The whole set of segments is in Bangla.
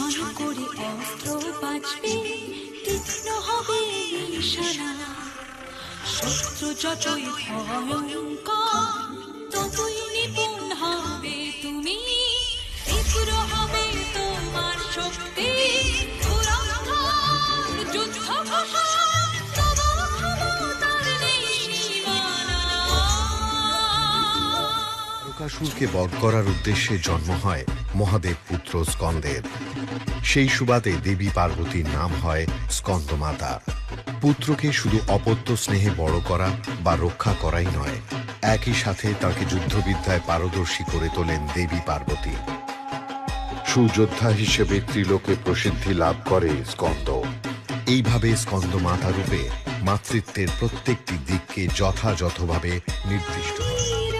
ছন করে অস্ত্র বাঁচবে তীক্ষ্ণ হবে নিশানা। শত্রু যতই ভয়ঙ্কর ততই তারকাসুরকে বধ করার উদ্দেশ্যে জন্ম হয় মহাদেব পুত্র স্কন্দের। সেই সুবাদে দেবী পার্বতীর নাম হয় স্কন্দমাতা। পুত্রকে শুধু অপত্য স্নেহে বড় করা বা রক্ষা করাই নয়, একই সাথে তাকে যুদ্ধবিদ্যায় পারদর্শী করে তোলেন দেবী পার্বতী। সুযোদ্ধা হিসেবে ত্রিলোকে প্রসিদ্ধি লাভ করে স্কন্দ। এইভাবে স্কন্দ মাতা রূপে মাতৃত্বের প্রত্যেকটি দিককে যথাযথভাবে নির্দিষ্ট করে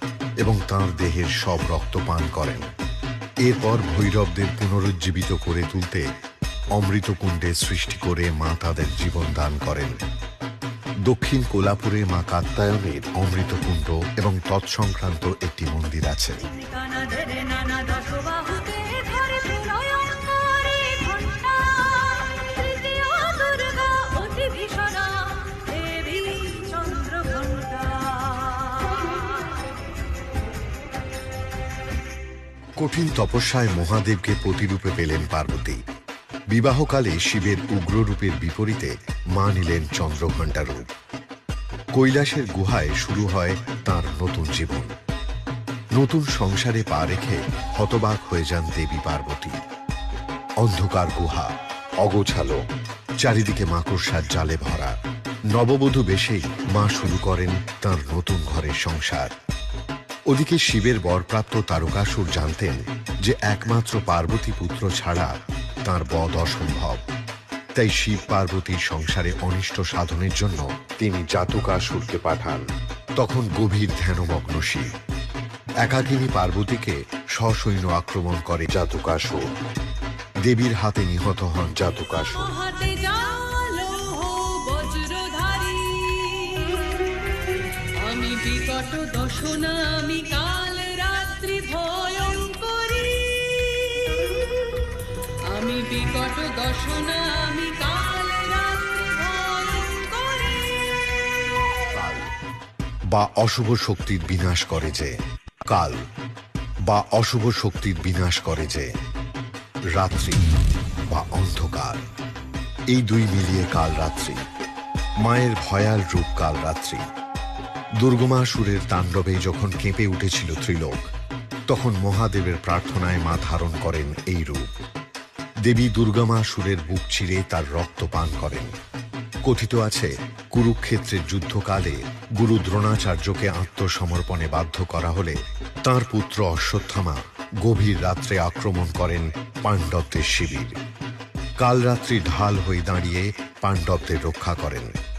এবং তার দেহের সব রক্ত পান করেন। এরপর ভৈরবদের পুনরুজ্জীবিত করে তুলতে অমৃতকুণ্ডে সৃষ্টি করে মা তাদের জীবন দান করেন। দক্ষিণ কোলাপুরে মা কাত্তায়নের অমৃতকুণ্ড এবং তৎসংক্রান্ত একটি মন্দির আছে। কঠিন তপস্যায় মহাদেবকে প্রতিরূপে পেলেন পার্বতী। বিবাহকালে শিবের উগ্র রূপের বিপরীতে মা নিলেন চন্দ্রঘণ্টা রূপ। কৈলাসের গুহায় শুরু হয় তার নতুন জীবন। নতুন সংসারে পা রেখে হতবাক হয়ে যান দেবী পার্বতী। অন্ধকার গুহা, অগোছালো, চারিদিকে মাকড়সার জালে ভরা। নববধূ বেশেই মা শুরু করেন তার নতুন ঘরের সংসার। ওদিকে শিবের বরপ্রাপ্ত তারকাসুর জানতেন যে একমাত্র পার্বতী পুত্র ছাড়া তার বধ অসম্ভব। তাই শিব পার্বতীর সংসারে অনিষ্ট সাধনের জন্য তিনি জাতকাসুরকে পাঠান। তখন গভীর ধ্যানমগ্ন শিব। একাকিনী পার্বতীকে সসৈন্য আক্রমণ করে জাতকাসুর। দেবীর হাতে নিহত হন জাতকাসুর। বা অশুভ শক্তির বিনাশ করে যে, কাল বা অশুভ শক্তির বিনাশ করে যে, রাত্রি বা অন্ধকার। এই দুই মিলিয়ে কাল রাত্রি, মায়ের ভয়াল রূপ কাল রাত্রি। দুর্গমাসুরের তাণ্ডবে যখন কেঁপে উঠেছিল ত্রিলোক, তখন মহাদেবের প্রার্থনায় মা ধারণ করেন এই রূপ। দেবী দুর্গামাসুরের বুক চিরে তার রক্ত পান করেন। কথিত আছে কুরুক্ষেত্রের যুদ্ধকালে গুরু দ্রোণাচার্যকে আত্মসমর্পণে বাধ্য করা হলে তার পুত্র অশ্বত্থামা গভীর রাত্রে আক্রমণ করেন পাণ্ডবদের শিবির। কাল রাত্রি ঢাল হয়ে দাঁড়িয়ে পাণ্ডবদের রক্ষা করেন।